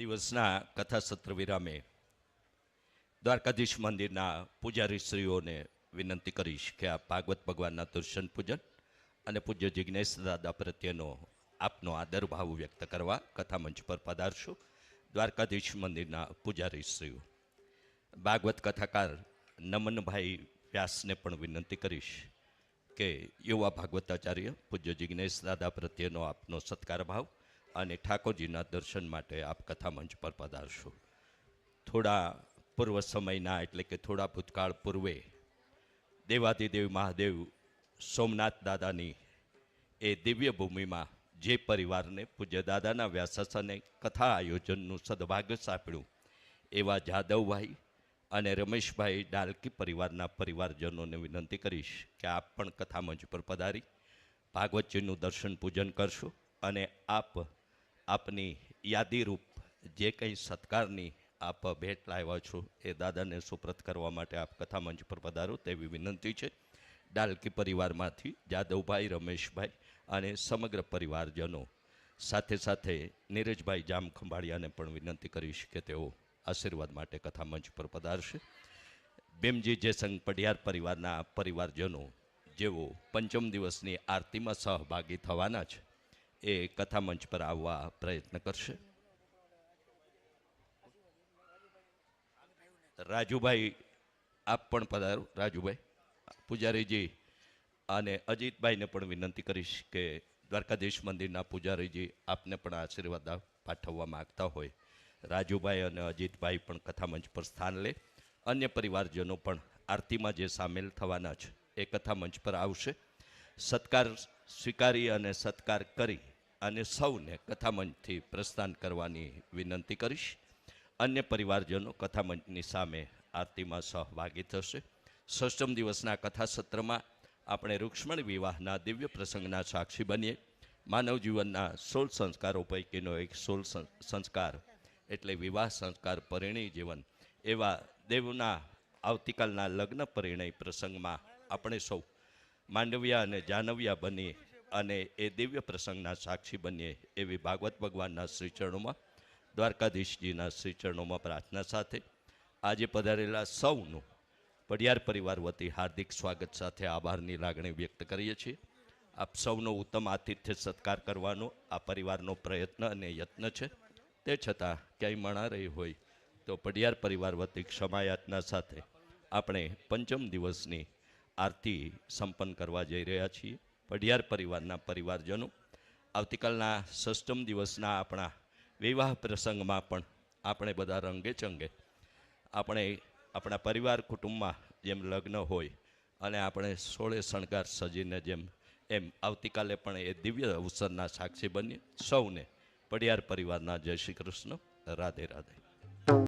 દિવસના કથા સત્ર વિરામે દ્વારકાધીશ મંદિરના પૂજારી શ્રીઓને વિનંતી કરીશ કે આ ભાગવત ભગવાનના દર્શન પૂજન અને પૂજ્ય જિજ્ઞેશ દાદા પ્રત્યેનો આપનો આદર ભાવ વ્યક્ત કરવા કથા મંચ પર પધારશો દ્વારકાધીશ મંદિરના પૂજારી શ્રીઓ ભાગવત કથાકાર નમનભાઈ વ્યાસને પણ વિનંતી કરીશ કે યુવા ભાગવતાચાર્ય પૂજ્ય જિજ્ઞેશ દાદા પ્રત્યેનો આપનો સત્કાર ભાવ અને ઠાકોરજીના દર્શન માટે આપ કથા મંચ પર પધારશો. થોડા પૂર્વ સમયના એટલે કે થોડા ભૂતકાળ પૂર્વે દેવાદિદેવ મહાદેવ સોમનાથ દાદાની એ દિવ્ય ભૂમિમાં જે પરિવારને પૂજ્ય દાદાના વ્યાસાસને કથા આયોજનનું સદભાગ્ય સાંપડ્યું એવા જાદવભાઈ અને રમેશભાઈ ડાલકી પરિવારના પરિવારજનોને વિનંતી કરીશ કે આપ પણ કથા મંચ પર પધારી, ભાગવતજીનું દર્શન પૂજન કરશો અને આપ આપની યાદીરૂપ જે કંઈ સત્કારની આપ ભેટ લાવ્યા છો એ દાદાને સુપ્રત કરવા માટે આપ કથા મંચ પર પધારો તેવી વિનંતી છે. ડાલકી પરિવારમાંથી જાદવભાઈ, રમેશભાઈ અને સમગ્ર પરિવારજનો સાથે સાથે નીરજભાઈ જામ ખંભાળિયાને પણ વિનંતી કરીશ કે તેઓ આશીર્વાદ માટે કથા મંચ પર પધારશે. ભીમજી જયસંગ પડિયાર પરિવારના પરિવારજનો જેઓ પંચમ દિવસની આરતીમાં સહભાગી થવાના છે એ કથા મંચ પર આવવા પ્રયત્ન કરશે. રાજુભાઈ, આપ પણ પધારો. રાજુભાઈ, પૂજારીજી અને અજીતભાઈને પણ વિનંતી કરીશ કે દ્વારકાધીશ મંદિરના પૂજારીજી આપને પણ આશીર્વાદ પાઠવવા માગતા હોય. રાજુભાઈ અને અજીતભાઈ પણ કથામંચ પર સ્થાન લે. અન્ય પરિવારજનો પણ આરતીમાં જે સામેલ થવાના છે એ કથામંચ પર આવશે. સત્કાર સ્વીકારી અને સત્કાર કરી અને સૌને કથામંચથી પ્રસ્થાન કરવાની વિનંતી કરીશ. અન્ય પરિવારજનો કથામંચની સામે આરતીમાં સહભાગી થશે. ષષ્ટમ દિવસના કથા સત્રમાં આપણે રૂક્ષ્મણ વિવાહના દિવ્ય પ્રસંગના સાક્ષી બનીએ. માનવ જીવનના સોળ સંસ્કારો પૈકીનો એક સોળ સંસ્કાર એટલે વિવાહ સંસ્કાર પરિણય જીવન. એવા દેવના આવતીકાલના લગ્ન પરિણય પ્રસંગમાં આપણે સૌ માંડવિયા અને જાનવિયા બની અને એ દિવ્ય પ્રસંગના સાક્ષી બનીએ એવી ભાગવત ભગવાનના શ્રીચરણોમાં, દ્વારકાધીશજીના શ્રીચરણોમાં પ્રાર્થના સાથે આજે પધારેલા સૌનું પડિયાર પરિવાર વતી હાર્દિક સ્વાગત સાથે આભારની લાગણી વ્યક્ત કરીએ છીએ. આપ સૌનો ઉત્તમ આતિથ્ય સત્કાર કરવાનો આ પરિવારનો પ્રયત્ન અને યત્ન છે. તે છતાં ક્યાંય મણા રહી હોય તો પડિયાર પરિવાર વતી ક્ષમાયાતના સાથે આપણે પંચમ દિવસની આરતી સંપન્ન કરવા જઈ રહ્યા છીએ. પડિયાર પરિવારના પરિવારજનો, આવતીકાલના ષષ્ટમ દિવસના આપણા વિવાહ પ્રસંગમાં પણ આપણે બધા રંગે ચંગે. આપણે આપણા પરિવાર કુટુંબમાં જેમ લગ્ન હોય અને આપણે સોળે શણગાર સજીને જેમ, એમ આવતીકાલે પણ એ દિવ્ય અવસરના સાક્ષી બનીએ સૌને. પડિયાર પરિવારના જય શ્રી કૃષ્ણ. રાધે રાધે.